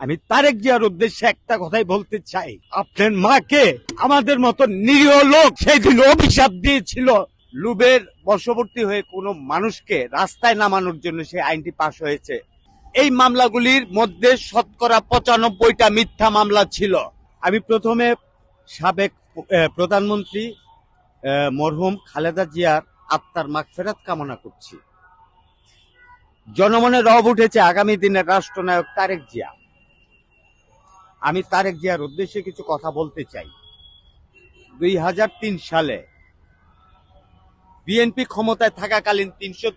আমি তারেক জিয়ার উদ্দেশ্যে একটা কথাই বলতে চাই। আপনার মাকে আমাদের মতো নিরীহ লোক সেই দিন অভিশাপ দিয়েছিল। লুবের বশবর্তী হয়ে কোনো মানুষকে রাস্তায় নামানোর জন্য সেই আইনটি পাশ হয়েছে। এই মামলাগুলির মধ্যে শতকরা পঁচানব্বইটা মিথ্যা মামলা ছিল। আমি প্রথমে সাবেক প্রধানমন্ত্রী মরহুম খালেদা জিয়ার আত্মার মাগফেরাত কামনা করছি। জনমনে রব উঠেছে আগামী দিনের রাষ্ট্রনায়ক তারেক জিয়া। আমি তারেক জিয়ার উদ্দেশ্যে কিছু কথা বলতে চাই। দুই তিন সালে বিএনপি ক্ষমতায় থাকাকালীন তিনশো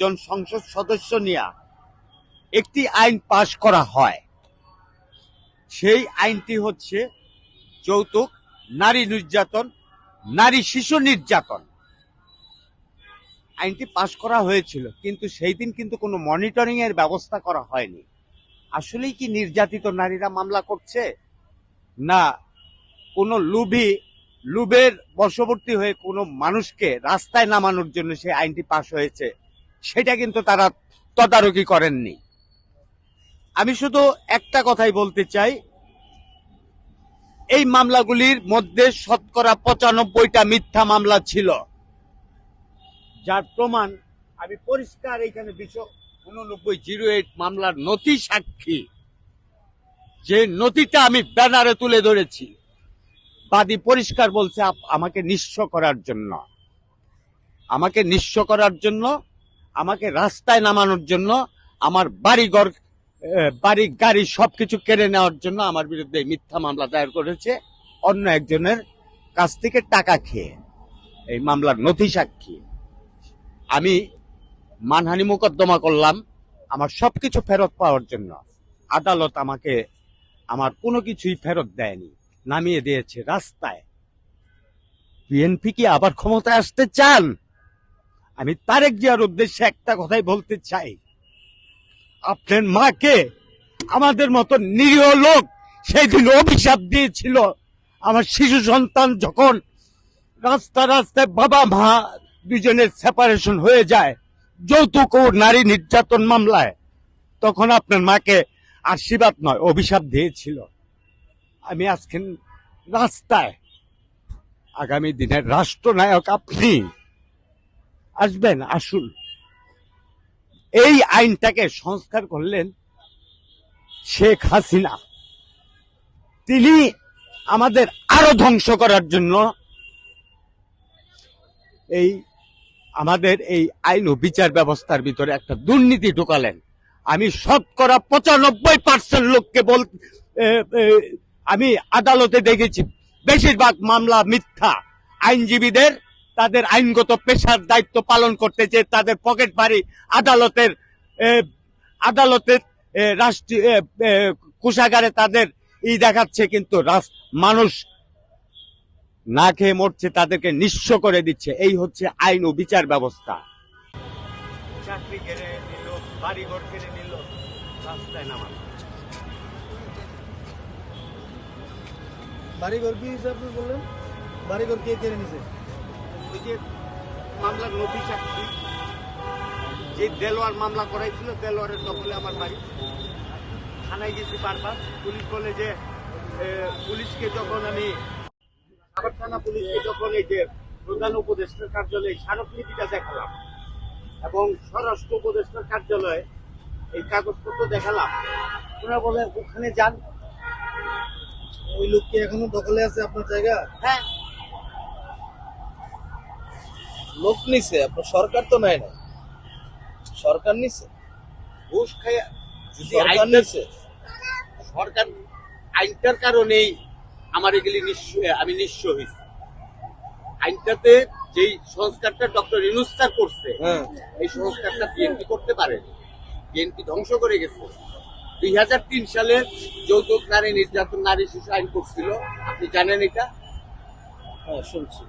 জন সংসদ সদস্য নিয়ে একটি আইন পাশ করা হয়। সেই আইনটি হচ্ছে যৌতুক, নারী নির্যাতন, নারী শিশু নির্যাতন। আইনটি পাশ করা হয়েছিল, কিন্তু সেই দিন কিন্তু কোনো মনিটরিং এর ব্যবস্থা করা হয়নি। আসলেই কি নির্যাতিত নারীরা মামলা করছে? না, কোনো লুভি লুবের বশবর্তী হয়ে কোনো মানুষকে রাস্তায় নামানোর জন্য সেই আইনটি পাশ হয়েছে, সেটা কিন্তু তারা তদারকি করেননি। আমি শুধু একটা কথাই বলতে চাই, এই মামলাগুলির মধ্যে শতকরা পঁচানব্বইটা মিথ্যা মামলা ছিল। যার প্রমাণ আমি পরিষ্কার এখানে বিশ্ব উননব্বই জিরো এইট মামলার নথি সাক্ষী। যে নথিটা আমি ব্যানারে তুলে ধরেছি, বাদী পরিষ্কার বলছে আমাকে নিঃস্ব করার জন্য। আমাকে নিঃস্ব করার জন্য, আমাকে রাস্তায় নামানোর জন্য, আমার বাড়িঘর বাড়ি, গাড়ি সবকিছু কেড়ে নেওয়ার জন্য আমার বিরুদ্ধে মিথ্যা মামলা দায়ের করেছে। অন্য একজনের কাছ থেকে টাকা খেয়ে এই মামলার নথি সাক্ষী। আমি মানহানি মোকদ্দমা করলাম, আমার সবকিছু ফেরত পাওয়ার জন্য। আদালত আমাকে আমার কোনো কিছুই ফেরত দেয়নি, নামিয়ে দিয়েছে রাস্তায়। বিএনপি কি আবার ক্ষমতায় আসতে চান? আমি তারেক জিয়ার উদ্দেশ্যে একটা কথাই বলতে চাই। আপনার মাকে আমাদের মতো নিরীহ লোক সেই দিন অভিশাপ দিয়েছিল। আমার শিশু সন্তান যখন রাস্তা রাস্তায় বাবা মা দুজনের সেপারেশন হয়ে যায় যৌতুক ও নারী নির্যাতন মামলায় তখন আপনার মাকে আশীর্বাদ নয়, অভিশাপ দিয়েছিল। আমি আজকে রাস্তায়, আগামী দিনের রাষ্ট্রনায়ক আপনি আসবেন, আসুন। এই আইনটাকে সংস্কার করলেন শেখ হাসিনা। তিনি আমাদের আরও ধ্বংস করার জন্য এই আমাদের এই আইন ও বিচার ব্যবস্থার ভিতরে একটা দুর্নীতি ঢুকালেন। আমি শতকরা পঁচানব্বই পার্সেন্ট লোককে বল আমি আদালতে দেখেছি। বেশিরভাগ মামলা মিথ্যা। আইনজীবীদের তাদের আইনগত পেশার দায়িত্ব পালন করতে যে তাদের পকেট বাড়ি আদালতের আদালতের রাষ্ট্রীয় কোষাগারে তাদের ই দেখাচ্ছে কিন্তু মানুষ না খেয়ে মরছে তাদেরকে নিঃস্ব করে দিচ্ছে। এই হচ্ছে আইন ও বিচার ব্যবস্থা। চাকরি কেড়ে নিল বাড়ি ঘর কেড়ে নিল রাস্তায় নামানো বাড়িঘর কি হিসাবে বললেন? বাড়িঘর কে কেড়ে নিছে? ওই যে মামলার নথি সাক্ষী যে দেলোয়ার মামলা করাইছিল দেলোয়ারের দখলে আমার বাড়ি। থানায় গেছি বারবার। পুলিশ বলে যে পুলিশকে যখন আমি সাগর থানা পুলিশকে যখন এই যে প্রধান উপদেষ্টার কার্যালয়ে স্মারকলিপিটা দেখালাম এবং স্বরাষ্ট্র উপদেষ্টার কার্যালয়ে এই কাগজপত্র দেখালাম ওরা বলে ওখানে যান। ওই লোক কি এখনও দখলে আছে আপনার জায়গা? হ্যাঁ। লোক নিছে আপনার সরকার তো নেয় না সরকার নিছে? ঘুষ যদি সরকার নিছে সরকার আইনটার কারণেই আমার এগুলি আমি নিঃস্ব হয়েছি। আইনটাতে যেই সংস্কারটা ডক্টর ইনুস স্যার করছে হ্যাঁ। এই সংস্কারটা বিএনপি করতে পারে বিএনপি ধ্বংস করে গেছে। দুই হাজার তিন সালে যৌতুক নারী নির্যাতন নারী শিশু আইন করছিল। আপনি জানেন এটা? হ্যাঁ শুনছি।